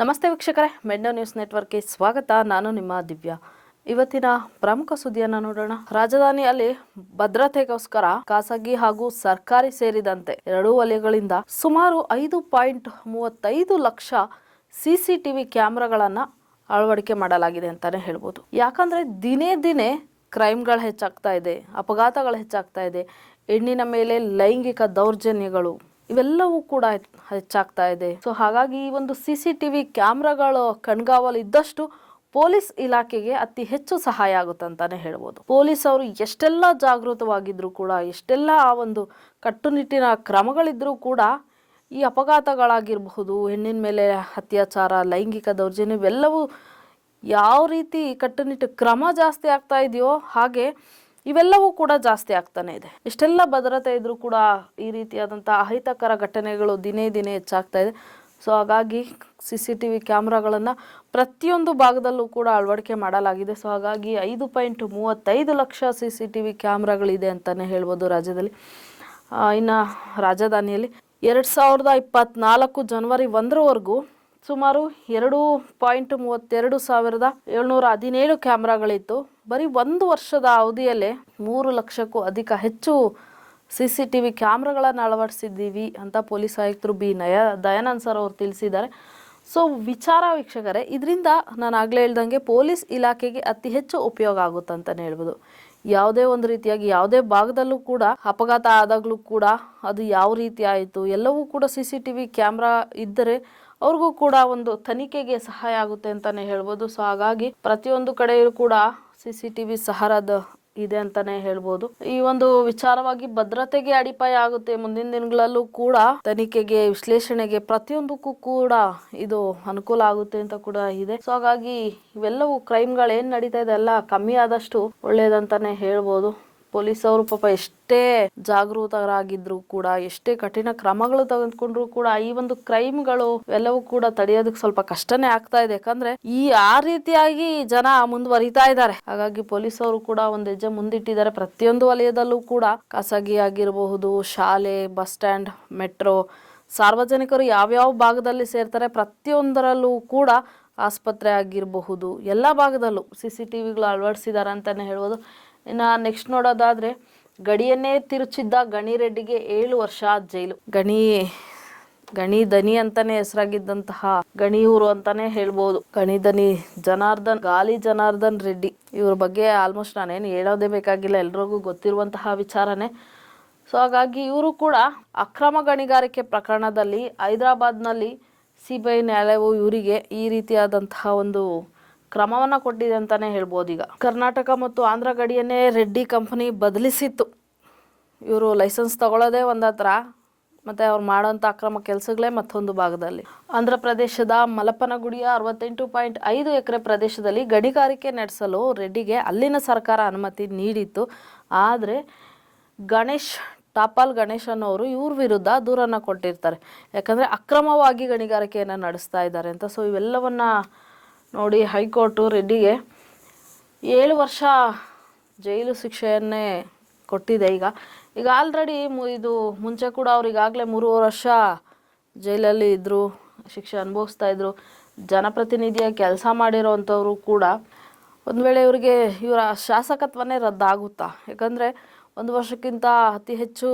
ನಮಸ್ತೆ ವೀಕ್ಷಕರೇ ಮೆಂಡೋ ನ್ಯೂಸ್ ನೆಟ್ವರ್ಕ್ಗೆ ಸ್ವಾಗತ. ನಾನು ನಿಮ್ಮ ದಿವ್ಯಾ. ಇವತ್ತಿನ ಪ್ರಮುಖ ಸುದ್ದಿಯನ್ನ ನೋಡೋಣ. ರಾಜಧಾನಿಯಲ್ಲಿ ಭದ್ರತೆಗೋಸ್ಕರ ಖಾಸಗಿ ಹಾಗೂ ಸರ್ಕಾರಿ ಸೇರಿದಂತೆ ಎರಡೂ ವಲಯಗಳಿಂದ ಸುಮಾರು ಐದು ಪಾಯಿಂಟ್ ಮೂವತ್ತೈದು ಲಕ್ಷ ಸಿಸಿಟಿವಿ ಕ್ಯಾಮ್ರಾಗಳನ್ನು ಅಳವಡಿಕೆ ಮಾಡಲಾಗಿದೆ ಅಂತಾನೆ ಹೇಳ್ಬೋದು. ಯಾಕಂದ್ರೆ ದಿನೇ ದಿನೇ ಕ್ರೈಮ್ಗಳು ಹೆಚ್ಚಾಗ್ತಾ ಇದೆ, ಅಪಘಾತಗಳು ಹೆಚ್ಚಾಗ್ತಾ ಇದೆ. ಹೆಣ್ಣಿನ ಮೇಲೆ ಲೈಂಗಿಕ ದೌರ್ಜನ್ಯಗಳು ಇವೆಲ್ಲವೂ ಕೂಡ ಹೆಚ್ಚಾಗ್ತಾ ಇದೆ. ಸೊ ಹಾಗಾಗಿ ಈ ಒಂದು ಸಿ ಸಿ ಟಿ ವಿ ಕ್ಯಾಮ್ರಾಗಳು, ಕಣ್ಗಾವಲು ಇದ್ದಷ್ಟು ಪೊಲೀಸ್ ಇಲಾಖೆಗೆ ಅತಿ ಹೆಚ್ಚು ಸಹಾಯ ಆಗುತ್ತೆ ಅಂತಾನೆ ಹೇಳ್ಬೋದು. ಪೊಲೀಸ್ ಅವರು ಎಷ್ಟೆಲ್ಲ ಜಾಗೃತವಾಗಿದ್ರು ಕೂಡ, ಎಷ್ಟೆಲ್ಲ ಆ ಒಂದು ಕಟ್ಟುನಿಟ್ಟಿನ ಕ್ರಮಗಳಿದ್ರೂ ಕೂಡ ಈ ಅಪಘಾತಗಳಾಗಿರಬಹುದು, ಹೆಣ್ಣಿನ ಮೇಲೆ ಅತ್ಯಾಚಾರ, ಲೈಂಗಿಕ ದೌರ್ಜನ್ಯ ಇವೆಲ್ಲವೂ ಯಾವ ರೀತಿ ಕಟ್ಟುನಿಟ್ಟು ಕ್ರಮ ಜಾಸ್ತಿ ಆಗ್ತಾ ಇದೆಯೋ ಹಾಗೆ ಇವೆಲ್ಲವೂ ಕೂಡ ಜಾಸ್ತಿ ಆಗ್ತಾನೆ ಇದೆ. ಇಷ್ಟೆಲ್ಲ ಭದ್ರತೆ ಇದ್ರೂ ಕೂಡ ಈ ರೀತಿಯಾದಂಥ ಅಹಿತಕರ ಘಟನೆಗಳು ದಿನೇ ದಿನೇ ಹೆಚ್ಚಾಗ್ತಾ ಇದೆ. ಸೊ ಹಾಗಾಗಿ ಸಿ ಸಿ ಟಿ ವಿ ಕ್ಯಾಮ್ರಾಗಳನ್ನು ಪ್ರತಿಯೊಂದು ಭಾಗದಲ್ಲೂ ಕೂಡ ಅಳವಡಿಕೆ ಮಾಡಲಾಗಿದೆ. ಸೊ ಹಾಗಾಗಿ ಐದು ಪಾಯಿಂಟ್ ಮೂವತ್ತೈದು lakh C C T V ಕ್ಯಾಮ್ರಾಗಳಿದೆ ಅಂತಲೇ ಹೇಳ್ಬೋದು ರಾಜ್ಯದಲ್ಲಿ. ಇನ್ನು ರಾಜಧಾನಿಯಲ್ಲಿ ಎರಡು ಸಾವಿರದ ಇಪ್ಪತ್ತ್ನಾಲ್ಕು ಜನವರಿ ಒಂದರವರೆಗೂ ಸುಮಾರು ಎರಡು ಪಾಯಿಂಟ್ ಮೂವತ್ತೆರಡು ಸಾವಿರದ ಏಳ್ನೂರ ಹದಿನೇಳು ಕ್ಯಾಮ್ರಾಗಳಿತ್ತು. ಬರೀ ಒಂದು ವರ್ಷದ ಅವಧಿಯಲ್ಲೇ ಮೂರು ಲಕ್ಷಕ್ಕೂ ಅಧಿಕ ಹೆಚ್ಚು ಸಿ ಸಿ ಟಿ ವಿ ಕ್ಯಾಮ್ರಾಗಳನ್ನು ಅಳವಡಿಸಿದ್ದೀವಿ ಅಂತ ಪೊಲೀಸ್ ಆಯುಕ್ತರು ಬಿ. ನಯ ದಯಾನಂದ್ ಸರ್ ಅವರು ತಿಳಿಸಿದ್ದಾರೆ. ಸೊ, ವಿಚಾರ ವೀಕ್ಷಕರೇ, ಇದರಿಂದ ನಾನು ಆಗಲೇ ಹೇಳ್ದಂಗೆ ಪೊಲೀಸ್ ಇಲಾಖೆಗೆ ಅತಿ ಹೆಚ್ಚು ಉಪಯೋಗ ಆಗುತ್ತೆ ಅಂತಲೇ ಹೇಳ್ಬೋದು. ಯಾವುದೇ ಒಂದು ರೀತಿಯಾಗಿ, ಯಾವುದೇ ಭಾಗದಲ್ಲೂ ಕೂಡ, ಅಪಘಾತ ಆದಾಗಲೂ ಕೂಡ ಅದು ಯಾವ ರೀತಿ ಆಯಿತು, ಎಲ್ಲವೂ ಕೂಡ C C T V camera ಇದ್ದರೆ ಅವ್ರಿಗೂ ಕೂಡ ಒಂದು ತನಿಖೆಗೆ ಸಹಾಯ ಆಗುತ್ತೆ ಅಂತಾನೆ ಹೇಳ್ಬೋದು. ಸೊ ಹಾಗಾಗಿ ಪ್ರತಿಯೊಂದು ಕಡೆಯೂ ಕೂಡ ಸಿ ಸಿ ಟಿ ವಿ ಸಹಾರದ ಇದೆ ಅಂತಾನೆ ಹೇಳ್ಬೋದು. ಈ ಒಂದು ವಿಚಾರವಾಗಿ ಭದ್ರತೆಗೆ ಅಡಿಪಾಯ ಆಗುತ್ತೆ ಮುಂದಿನ ದಿನಗಳಲ್ಲೂ ಕೂಡ ತನಿಖೆಗೆ, ವಿಶ್ಲೇಷಣೆಗೆ ಪ್ರತಿಯೊಂದಕ್ಕೂ ಕೂಡ ಇದು ಅನುಕೂಲ ಆಗುತ್ತೆ ಅಂತ ಕೂಡ ಇದೆ. ಸೊ ಹಾಗಾಗಿ ಇವೆಲ್ಲವೂ ಕ್ರೈಮ್ಗಳು ಏನ್ ನಡೀತಾ ಇದೆ ಎಲ್ಲ ಕಮ್ಮಿ ಆದಷ್ಟು ಒಳ್ಳೇದಂತಾನೆ ಹೇಳ್ಬೋದು. ಪೊಲೀಸ್ ಅವರು ಪಾಪ ಎಷ್ಟೇ ಜಾಗೃತರಾಗಿದ್ರು ಕೂಡ, ಎಷ್ಟೇ ಕಠಿಣ ಕ್ರಮಗಳು ತೆಗೆದುಕೊಂಡ್ರು ಕೂಡ ಈ ಒಂದು ಕ್ರೈಮ್ಗಳು ಎಲ್ಲವೂ ಕೂಡ ತಡೆಯೋದಕ್ಕೆ ಸ್ವಲ್ಪ ಕಷ್ಟನೇ ಆಗ್ತಾ ಇದೆ. ಯಾಕಂದ್ರೆ ಈ ಆ ರೀತಿಯಾಗಿ ಜನ ಮುಂದುವರಿತಾ ಇದ್ದಾರೆ. ಹಾಗಾಗಿ ಪೊಲೀಸ್ ಅವರು ಕೂಡ ಒಂದು ಹೆಜ್ಜೆ ಮುಂದಿಟ್ಟಿದ್ದಾರೆ. ಪ್ರತಿಯೊಂದು ವಲಯದಲ್ಲೂ ಕೂಡ ಖಾಸಗಿ ಆಗಿರಬಹುದು ಶಾಲೆ, ಬಸ್ ಸ್ಟ್ಯಾಂಡ್, ಮೆಟ್ರೋ, ಸಾರ್ವಜನಿಕರು ಯಾವ್ಯಾವ ಭಾಗದಲ್ಲಿ ಸೇರ್ತಾರೆ ಪ್ರತಿಯೊಂದರಲ್ಲೂ ಕೂಡ ಆಸ್ಪತ್ರೆ ಆಗಿರಬಹುದು, ಎಲ್ಲ ಭಾಗದಲ್ಲೂ ಸಿ ಸಿ ಟಿ ವಿಗಳು ಅಳವಡಿಸಿದ್ದಾರೆ ಅಂತಲೇ ಹೇಳ್ಬೋದು. ಇನ್ನು ನೆಕ್ಸ್ಟ್ ನೋಡೋದಾದರೆ ಗಡಿಯನ್ನೇ ತಿರುಚಿದ್ದ ಗಣಿ ರೆಡ್ಡಿಗೆ ಏಳು ವರ್ಷ ಜೈಲು. ಗಣಿ ಗಣಿ ದನಿ ಅಂತಾನೆ ಹೆಸರಾಗಿದ್ದಂತಹ ಊರು ಅಂತಾನೆ ಹೇಳ್ಬೋದು. ಗಣಿ ದನಿ ಜನಾರ್ದನ್, ಗಾಲಿ ಜನಾರ್ದನ್ ರೆಡ್ಡಿ. ಇವ್ರ ಬಗ್ಗೆ ಆಲ್ಮೋಸ್ಟ್ ನಾನೇನು ಹೇಳೋದೇ ಬೇಕಾಗಿಲ್ಲ, ಎಲ್ರಿಗೂ ಗೊತ್ತಿರುವಂತಹ ವಿಚಾರನೇ. ಸೊ ಹಾಗಾಗಿ ಇವರು ಕೂಡ ಅಕ್ರಮ ಗಣಿಗಾರಿಕೆ ಪ್ರಕರಣದಲ್ಲಿ ಹೈದರಾಬಾದ್ನಲ್ಲಿ ಸಿ ಬಿ ಐ ನ್ಯಾಯಾಲಯವು ಇವರಿಗೆ ಈ ರೀತಿಯಾದಂತಹ ಒಂದು ಕ್ರಮವನ್ನು ಕೊಟ್ಟಿದೆ ಅಂತಲೇ ಹೇಳ್ಬೋದು ಈಗ. ಕರ್ನಾಟಕ ಮತ್ತು ಆಂಧ್ರ ಗಡಿಯನ್ನೇ ರೆಡ್ಡಿ ಕಂಪನಿ ಬದಲಿಸಿತ್ತು. ಇವರು ಲೈಸೆನ್ಸ್ ತಗೊಳ್ಳೋದೇ ಒಂದು ಹತ್ರ ಮತ್ತು ಅವ್ರು ಮಾಡೋಂಥ ಅಕ್ರಮ ಕೆಲಸಗಳೇ ಮತ್ತೊಂದು ಭಾಗದಲ್ಲಿ. ಆಂಧ್ರ ಪ್ರದೇಶದ ಮಲಪನಗುಡಿಯ ಅರವತ್ತೆಂಟು ಪಾಯಿಂಟ್ ಐದು ಎಕರೆ ಪ್ರದೇಶದಲ್ಲಿ ಗಣಿಗಾರಿಕೆ ನಡೆಸಲು ರೆಡ್ಡಿಗೆ ಅಲ್ಲಿನ ಸರ್ಕಾರ ಅನುಮತಿ ನೀಡಿತ್ತು. ಆದರೆ ಗಣೇಶ್, ಟಾಪಾಲ್ ಗಣೇಶ್ ಅನ್ನೋರು ಇವ್ರ ವಿರುದ್ಧ ದೂರನ್ನು ಕೊಟ್ಟಿರ್ತಾರೆ. ಯಾಕಂದರೆ ಅಕ್ರಮವಾಗಿ ಗಣಿಗಾರಿಕೆಯನ್ನು ನಡೆಸ್ತಾ ಇದ್ದಾರೆ ಅಂತ. ಸೊ ಇವೆಲ್ಲವನ್ನ ನೋಡಿ ಹೈಕೋರ್ಟು ರೆಡ್ಡಿಗೆ ಏಳು ವರ್ಷ ಜೈಲು ಶಿಕ್ಷೆಯನ್ನೇ ಕೊಟ್ಟಿದೆ ಈಗ. ಈಗ ಆಲ್ರೆಡಿ ಇದು ಮುಂಚೆ ಕೂಡ ಅವ್ರಿಗಾಗಲೇ ಮೂರುವರೆ ವರ್ಷ ಜೈಲಲ್ಲಿ ಇದ್ದರು ಶಿಕ್ಷೆ ಅನುಭವಿಸ್ತಾ ಇದ್ದರು ಜನಪ್ರತಿನಿಧಿಯ ಕೆಲಸ ಮಾಡಿರೋವಂಥವರು ಕೂಡ ಒಂದು ವೇಳೆ ಇವರಿಗೆ ಇವರ ಶಾಸಕತ್ವನೇ ರದ್ದಾಗುತ್ತಾ? ಯಾಕಂದರೆ ಒಂದು ವರ್ಷಕ್ಕಿಂತ ಅತಿ ಹೆಚ್ಚು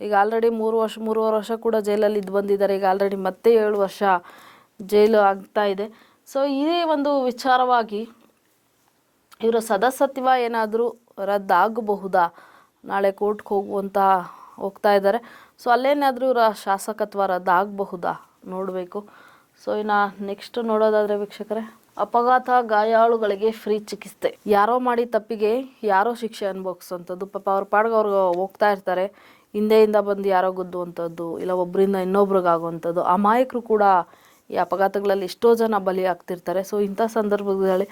ಈಗ ಆಲ್ರೆಡಿ ಮೂರು ವರ್ಷ, ಮೂರುವರೆ ವರ್ಷ ಕೂಡ ಜೈಲಲ್ಲಿ ಇದ್ದು ಬಂದಿದ್ದಾರೆ. ಈಗ ಆಲ್ರೆಡಿ ಮತ್ತೆ ಏಳು ವರ್ಷ ಜೈಲು ಆಗ್ತಾ ಇದೆ. ಸೊ ಇದೇ ಒಂದು ವಿಚಾರವಾಗಿ ಇವರ ಸದಸ್ಯತ್ವ ಏನಾದರೂ ರದ್ದಾಗಬಹುದಾ? ನಾಳೆ ಕೋರ್ಟ್ಗೆ ಹೋಗುವಂತ ಹೋಗ್ತಾ ಇದ್ದಾರೆ. ಸೊ ಅಲ್ಲೇನಾದರೂ ಇವರ ಶಾಸಕತ್ವ ರದ್ದಾಗಬಹುದಾ? ನೋಡಬೇಕು. ಸೊ ಇನ್ನು ನೆಕ್ಸ್ಟ್ ನೋಡೋದಾದರೆ ವೀಕ್ಷಕರೇ, ಅಪಘಾತ ಗಾಯಾಳುಗಳಿಗೆ ಫ್ರೀ ಚಿಕಿತ್ಸೆ. ಯಾರೋ ಮಾಡಿ ತಪ್ಪಿಗೆ ಯಾರೋ ಶಿಕ್ಷೆ ಅನುಭವಿಸುವಂಥದ್ದು. ಪಾಪ ಅವ್ರ ಪಾಡ್ಗೆ ಅವ್ರಿಗೆ ಹೋಗ್ತಾ ಇರ್ತಾರೆ. ಹಿಂದೆಯಿಂದ ಬಂದು ಯಾರೋ ಗುದ್ದುವಂಥದ್ದು, ಇಲ್ಲ ಒಬ್ಬರಿಂದ ಇನ್ನೊಬ್ರಿಗಾಗುವಂಥದ್ದು. ಅಮಾಯಕರು ಕೂಡ ಈ ಅಪಘಾತಗಳಲ್ಲಿ ಎಷ್ಟೋ ಜನ ಬಲಿ ಆಗ್ತಿರ್ತಾರೆ ಸೊ ಇಂಥ ಸಂದರ್ಭಗಳಲ್ಲಿ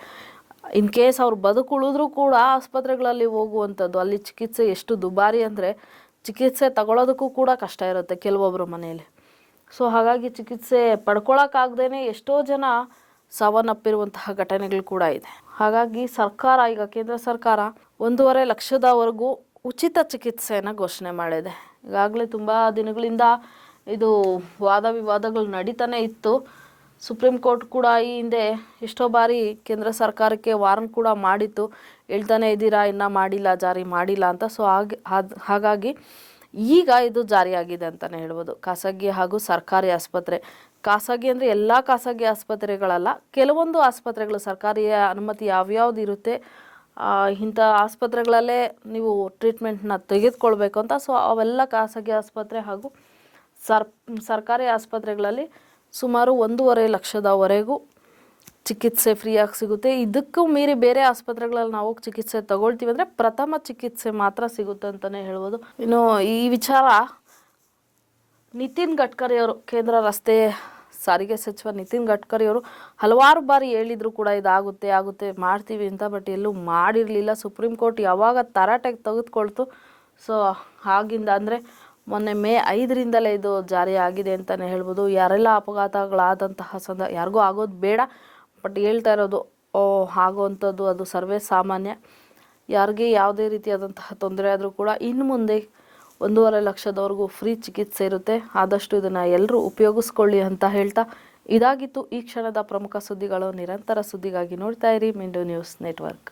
ಇನ್ ಕೇಸ್ ಅವ್ರು ಬದುಕುಳಿದ್ರೂ ಕೂಡ ಆಸ್ಪತ್ರೆಗಳಲ್ಲಿ ಹೋಗುವಂಥದ್ದು, ಅಲ್ಲಿ ಚಿಕಿತ್ಸೆ ಎಷ್ಟು ದುಬಾರಿ ಅಂದರೆ ಚಿಕಿತ್ಸೆ ತಗೊಳ್ಳೋದಕ್ಕೂ ಕೂಡ ಕಷ್ಟ ಇರುತ್ತೆ ಕೆಲವೊಬ್ಬರ ಮನೆಯಲ್ಲಿ. ಸೊ ಹಾಗಾಗಿ ಚಿಕಿತ್ಸೆ ಪಡ್ಕೊಳಕ್ಕಾಗ್ದೇ ಎಷ್ಟೋ ಜನ ಸಾವನ್ನಪ್ಪಿರುವಂತಹ ಘಟನೆಗಳು ಕೂಡ ಇದೆ. ಹಾಗಾಗಿ ಸರ್ಕಾರ, ಈಗ ಕೇಂದ್ರ ಸರ್ಕಾರ ಒಂದೂವರೆ ಲಕ್ಷದವರೆಗೂ ಉಚಿತ ಚಿಕಿತ್ಸೆಯನ್ನು ಘೋಷಣೆ ಮಾಡಿದೆ. ಈಗಾಗಲೇ ತುಂಬ ದಿನಗಳಿಂದ ಇದು ವಾದ ವಿವಾದಗಳು ನಡೀತಾನೆ ಇತ್ತು. ಸುಪ್ರೀಂ ಕೋರ್ಟ್ ಕೂಡ ಈ ಹಿಂದೆ ಎಷ್ಟೋ ಬಾರಿ ಕೇಂದ್ರ ಸರ್ಕಾರಕ್ಕೆ ವಾರ್ನ್ ಕೂಡ ಮಾಡಿತ್ತು. ಹೇಳ್ತಾನೆ ಇದ್ದೀರಾ, ಇನ್ನೂ ಮಾಡಿಲ್ಲ, ಜಾರಿ ಮಾಡಿಲ್ಲ ಅಂತ. ಸೊ ಹಾಗೆ ಹಾಗಾಗಿ ಈಗ ಇದು ಜಾರಿಯಾಗಿದೆ ಅಂತಲೇ ಹೇಳ್ಬೋದು. ಖಾಸಗಿ ಹಾಗೂ ಸರ್ಕಾರಿ ಆಸ್ಪತ್ರೆ. ಖಾಸಗಿ ಅಂದರೆ ಎಲ್ಲ ಖಾಸಗಿ ಆಸ್ಪತ್ರೆಗಳಲ್ಲ, ಕೆಲವೊಂದು ಆಸ್ಪತ್ರೆಗಳು ಸರ್ಕಾರಿಯ ಅನುಮತಿ ಯಾವ್ಯಾವ್ದು ಇರುತ್ತೆ ಇಂಥ ಆಸ್ಪತ್ರೆಗಳಲ್ಲೇ ನೀವು ಟ್ರೀಟ್ಮೆಂಟ್ನ ತೆಗೆದುಕೊಳ್ಬೇಕು ಅಂತ. ಸೊ ಅವೆಲ್ಲ ಖಾಸಗಿ ಆಸ್ಪತ್ರೆ ಹಾಗೂ ಸರ್, ಸರ್ಕಾರಿ ಆಸ್ಪತ್ರೆಗಳಲ್ಲಿ ಸುಮಾರು ಒಂದೂವರೆ ಲಕ್ಷದವರೆಗೂ ಚಿಕಿತ್ಸೆ ಫ್ರೀಯಾಗಿ ಸಿಗುತ್ತೆ. ಇದಕ್ಕೂ ಮೀರಿ ಬೇರೆ ಆಸ್ಪತ್ರೆಗಳಲ್ಲಿ ನಾವು ಚಿಕಿತ್ಸೆ ತಗೊಳ್ತೀವಿ ಅಂದರೆ ಪ್ರಥಮ ಚಿಕಿತ್ಸೆ ಮಾತ್ರ ಸಿಗುತ್ತೆ ಅಂತಲೇ ಹೇಳ್ಬೋದು. ಇನ್ನು ಈ ವಿಚಾರ ನಿತಿನ್ ಗಡ್ಕರಿ ಅವರು, ಕೇಂದ್ರ ರಸ್ತೆ ಸಾರಿಗೆ ಸಚಿವ ನಿತಿನ್ ಗಡ್ಕರಿ ಅವರು ಹಲವಾರು ಬಾರಿ ಹೇಳಿದ್ರು ಕೂಡ ಇದಾಗುತ್ತೆ, ಆಗುತ್ತೆ, ಮಾಡ್ತೀವಿ ಅಂತ, ಬಟ್ ಎಲ್ಲೂ ಮಾಡಿರಲಿಲ್ಲ. ಸುಪ್ರೀಂ ಕೋರ್ಟ್ ಯಾವಾಗ ತರಾಟೆಗೆ ತೆಗೆದುಕೊಳ್ತು, ಸೊ ಆಗಿಂದ ಅಂದರೆ ಮೊನ್ನೆ ಮೇ ಐದರಿಂದಲೇ ಇದು ಜಾರಿ ಆಗಿದೆ ಅಂತಲೇ ಹೇಳ್ಬೋದು. ಯಾರೆಲ್ಲ ಅಪಘಾತಗಳಾದಂತಹ ಸಂದ, ಯಾರಿಗೂ ಆಗೋದು ಬೇಡ. ಬಟ್ ಹೇಳ್ತಾ ಇರೋದು, ಓ ಆಗೋವಂಥದ್ದು ಅದು ಸರ್ವೇ ಸಾಮಾನ್ಯ. ಯಾರಿಗೆ ಯಾವುದೇ ರೀತಿಯಾದಂತಹ ತೊಂದರೆ ಆದರೂ ಕೂಡ ಇನ್ನು ಮುಂದೆ ಒಂದೂವರೆ ಲಕ್ಷದವರೆಗೂ ಫ್ರೀ ಚಿಕಿತ್ಸೆ ಇರುತ್ತೆ. ಆದಷ್ಟು ಇದನ್ನು ಎಲ್ಲರೂ ಉಪಯೋಗಿಸ್ಕೊಳ್ಳಿ ಅಂತ ಹೇಳ್ತಾ ಇದಾಗಿತ್ತು ಈ ಕ್ಷಣದ ಪ್ರಮುಖ ಸುದ್ದಿಗಳು. ನಿರಂತರ ಸುದ್ದಿಗಾಗಿ ನೋಡ್ತಾ ಇರಿ ಮಿಂಡು ನ್ಯೂಸ್ ನೆಟ್ವರ್ಕ್.